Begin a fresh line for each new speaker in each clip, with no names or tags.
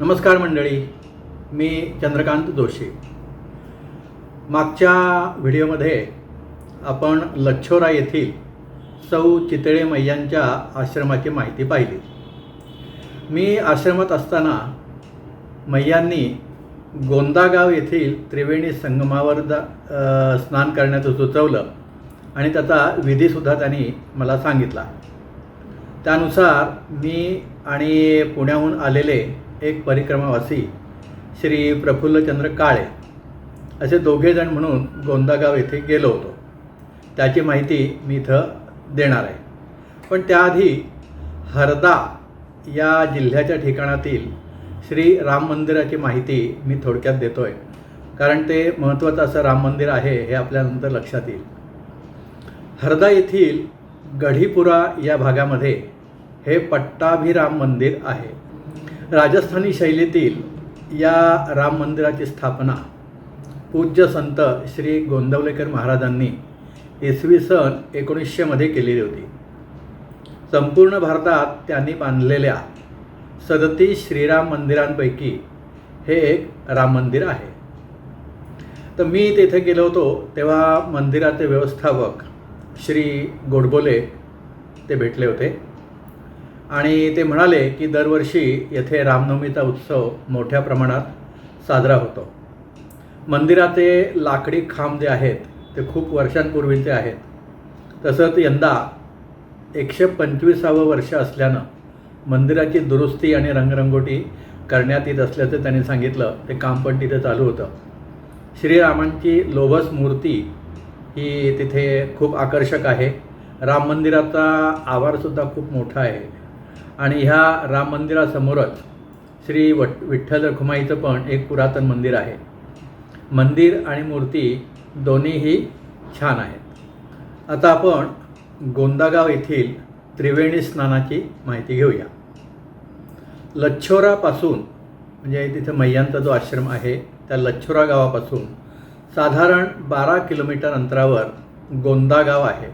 नमस्कार मंडळी मी चंद्रकांत जोशी. मागच्या व्हिडिओमध्ये आपण लच्छोरा येथील सौ चितळे मैयांच्या आश्रमाची माहिती पाहिली. मी आश्रमात असताना मैयांनी गोंदागाव येथील त्रिवेणी संगमावर जा स्नान करण्याचं सुचवलं आणि त्याचा विधीसुद्धा त्यांनी मला सांगितला. त्यानुसार मी आणि पुण्याहून आलेले एक परिक्रमावासी श्री प्रफुल्लचंद्र काळे. असे दोघेजण म्हणून गोंदागाव येथे गेलो होतो. त्याची माहिती मी इथं देणार आहे. पण त्याआधी हरदा या जिल्ह्याच्या ठिकाणातील श्री राम मंदिराची माहिती मी थोडक्यात देतो आहे कारण ते महत्त्वाचं असं राम मंदिर आहे हे आपल्यानंतर लक्षात येईल. हरदा येथील गढीपुरा या भागामध्ये हे पट्टाभिराम मंदिर आहे. राजस्थानी शैलीतील या राम मंदिराची स्थापना पूज्य संत श्री गोंदवलेकर महाराजांनी इसवी सन एकोणीसशेमध्ये केलेली होती. संपूर्ण भारतात त्यांनी बांधलेल्या सदतीस श्रीराम मंदिरांपैकी हे एक राम मंदिर आहे. तर मी तेथे गेलो होतो तेव्हा मंदिराचे व्यवस्थापक श्री गोडबोले ते भेटले होते. आणि ते म्हणाले की दरवर्षी येथे रामनवमीचा उत्सव मोठ्या प्रमाणात साजरा होतो. मंदिराचे लाकडी खांब जे आहेत ते खूप वर्षांपूर्वीचे आहेत. तसंच यंदा एकशे पंचवीसावं वर्ष असल्यानं मंदिराची दुरुस्ती आणि रंगरंगोटी करण्यात येत असल्याचं त्यांनी सांगितलं. ते काम पण तिथे चालू होतं. श्रीरामांची लोभस मूर्ती ही तिथे खूप आकर्षक आहे. राम मंदिराचा आवारसुद्धा खूप मोठा आहे. आणि ह्या राम मंदिरासमोरच श्री वट विठ्ठल रखुमाईचं पण एक पुरातन मंदिर आहे. मंदिर आणि मूर्ती दोन्हीही छान आहेत. आता आपण गोंदागाव येथील त्रिवेणी स्नानाची माहिती घेऊया. लच्छोरापासून म्हणजे तिथं मैयांचा जो आश्रम आहे त्या लच्छोरा गावापासून साधारण बारा किलोमीटर अंतरावर गोंदागाव आहे.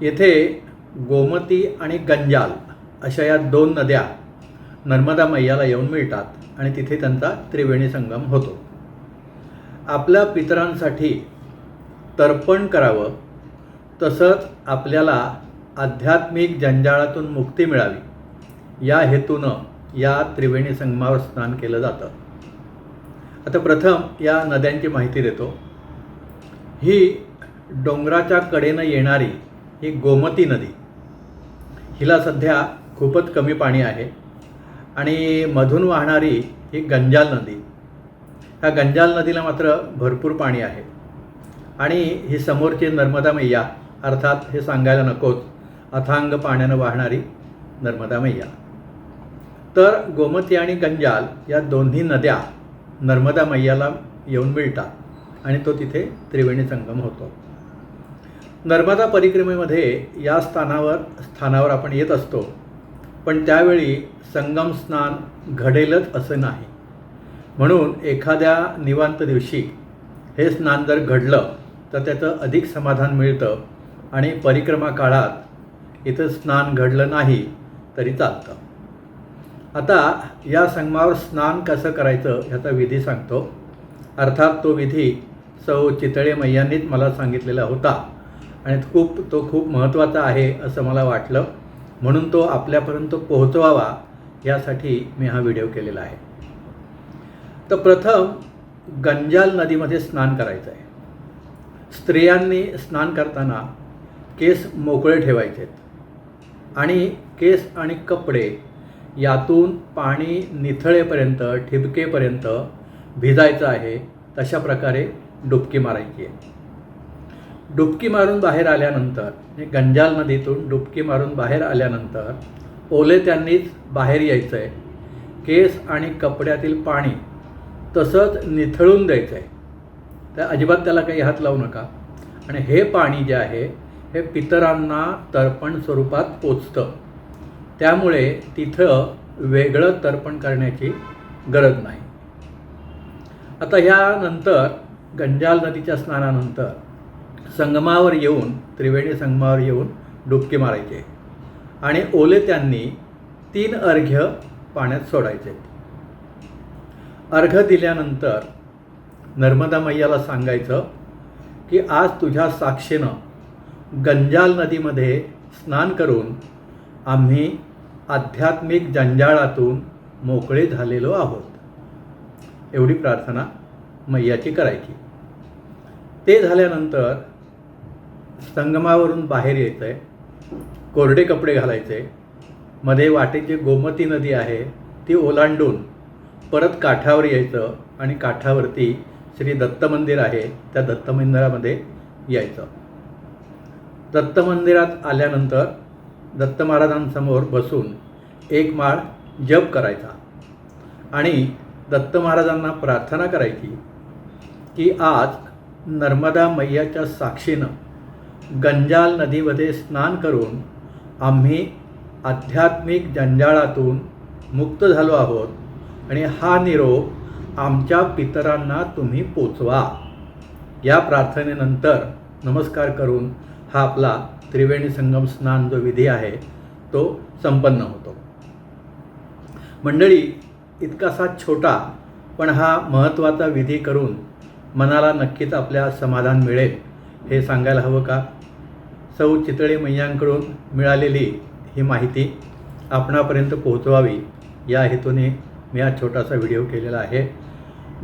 येथे गोमती आणि गंजाल अशा या दोन नद्या नर्मदा मैयाला येऊन मिळतात आणि तिथे त्यांचा त्रिवेणी संगम होतो. आपल्या पितरांसाठी तर्पण करावं तसंच आपल्याला आध्यात्मिक जंजाळातून मुक्ती मिळावी या हेतूनं या त्रिवेणी संगमावर स्नान केलं जातं. आता प्रथम या नद्यांची माहिती देतो. ही डोंगराच्या कडेनं येणारी ही गोमती नदी हिला सध्या खूपच कमी पाणी आहे. आणि मधून वाहणारी ही गंजाल नदी ह्या गंजाल नदीला मात्र भरपूर पाणी आहे. आणि ही समोरची नर्मदा मैया अर्थात हे सांगायला नकोच अथांग पाण्यानं वाहणारी नर्मदा मैया. तर गोमती आणि गंजाल या दोन्ही नद्या नर्मदा मैयाला येऊन मिळतात आणि तो तिथे त्रिवेणी संगम होतो. नर्मदा परिक्रमेमध्ये या स्थानावर स्थानावर आपण येत असतो. पण त्यावेळी संगम स्नान घडेलच असं नाही. म्हणून एखाद्या निवांत दिवशी हे स्नान जर घडलं तर त्याचं अधिक समाधान मिळतं आणि परिक्रमा काळात इथं स्नान घडलं नाही तरी चालतं. आता या संगमावर स्नान कसं करायचं ह्याचा विधी सांगतो. अर्थात तो विधी सौ चितळे मैयांनीच मला सांगितलेला होता आणि खूप तो खूप महत्त्वाचा आहे असं मला वाटलं. म्हणून तो आपल्यापर्यंत पोहोचवावा यासाठी मी हा व्हिडिओ केलेला आहे. तर प्रथम गंजाल नदीमध्ये स्नान करायचं आहे. स्त्रियांनी स्नान करताना केस मोकळे ठेवायचे आणि केस आणि कपडे यातून पाणी निथळेपर्यंत ठिबकेपर्यंत भिजायचं आहे तशा प्रकारे डुबकी मारायची आहे. डुबकी मारून बाहेर आल्यानंतर म्हणजे गंजाल नदीतून डुबकी मारून बाहेर आल्यानंतर ओले त्यांनीच बाहेर यायचं आहे केस आणि कपड्यातील पाणी तसंच निथळून द्यायचं आहे तर अजिबात त्याला काही हात लावू नका. आणि हे पाणी जे आहे हे पितरांना तर्पण स्वरूपात पोचतं. त्यामुळे तिथं वेगळं तर्पण करण्याची गरज नाही. आता ह्यानंतर गंजाल नदीच्या स्नानानंतर संगमावर येऊन त्रिवेणी संगमावर येऊन डुबकी मारायचे. आणि ओले त्यांनी तीन अर्घ्य पाण्यात सोडायचे. अर्घ दिल्यानंतर नर्मदा मैयाला सांगायचं की आज तुझ्या साक्षीनं गंजाल नदीमध्ये स्नान करून आम्ही आध्यात्मिक जंजाळातून मोकळे झालेलो आहोत. एवढी प्रार्थना मैयाची करायची. ते झाल्यानंतर संगमावरून बाहेर यायचं आहे कोरडे कपडे घालायचे. मध्ये वाटेची गोमती नदी आहे. ती ओलांडून परत काठावर यायचं आणि काठावरती श्री दत्त मंदिर आहे. त्या दत्त मंदिरामध्ये यायचं. दत्त मंदिरात आल्यानंतर दत्त महाराजांसमोर बसून एक माळ जप करायचा. आणि दत्त महाराजांना प्रार्थना करायची की आज नर्मदा मैयाच्या साक्षीनं गंजाल नदीमध्ये स्नान करून आम्ही आध्यात्मिक जंजाळातून मुक्त झालो आहोत आणि हा निरोप आमच्या पितरांना तुम्ही पोचवा. या प्रार्थनेनंतर नमस्कार करून हा आपला त्रिवेणी संगम स्नान जो विधी आहे तो संपन्न होतो. मंडळी इतकासा छोटा पण हा महत्त्वाचा विधी करून मनाला नक्कीच आपल्या समाधान मिळेल हे सांगायला हवं का? सौ चितळे मैयांकडून मिळालेली ही माहिती आपणापर्यंत पोहोचवावी. या हेतूने मी हा छोटासा व्हिडिओ केलेला आहे.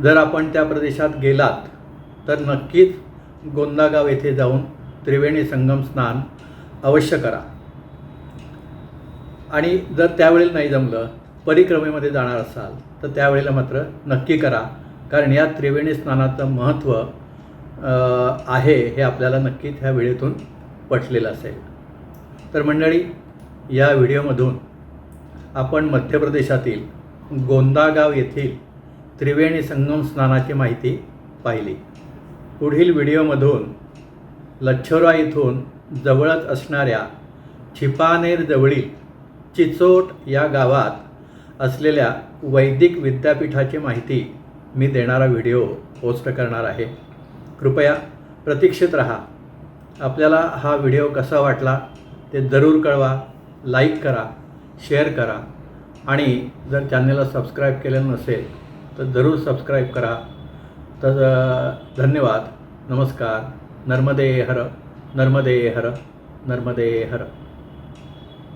जर आपण त्या प्रदेशात गेलात तर नक्कीच गोंदागाव येथे जाऊन त्रिवेणी संगम स्नान अवश्य करा. आणि जर त्यावेळेला नाही जमलं परिक्रमेमध्ये जाणार असाल तर त्यावेळेला मात्र नक्की करा. कारण या त्रिवेणी स्नानाचं महत्त्व आहे हे आपल्याला नक्कीच ह्या वेळेतून पटलेलं असेल. तर मंडळी या व्हिडिओमधून आपण मध्य प्रदेशातील गोंदागाव येथील त्रिवेणी संगम स्नानाची माहिती पाहिली. पुढील व्हिडिओमधून लच्छोरा इथून जवळच असणाऱ्या छिपानेरजवळील चिचोट या गावात असलेल्या वैदिक विद्यापीठाची माहिती मी देणारा व्हिडिओ पोस्ट करणार आहे. कृपया प्रतीक्षित रहा. आपल्याला हा व्हिडिओ कसा वाटला ते जरूर कळवा लाईक करा शेअर करा आणि जर चॅनलला सबस्क्राईब केलेलं नसेल तर जरूर सबस्क्राईब करा. तर धन्यवाद. नमस्कार. नर्मदे हर नर्मदे हर नर्मदे हर.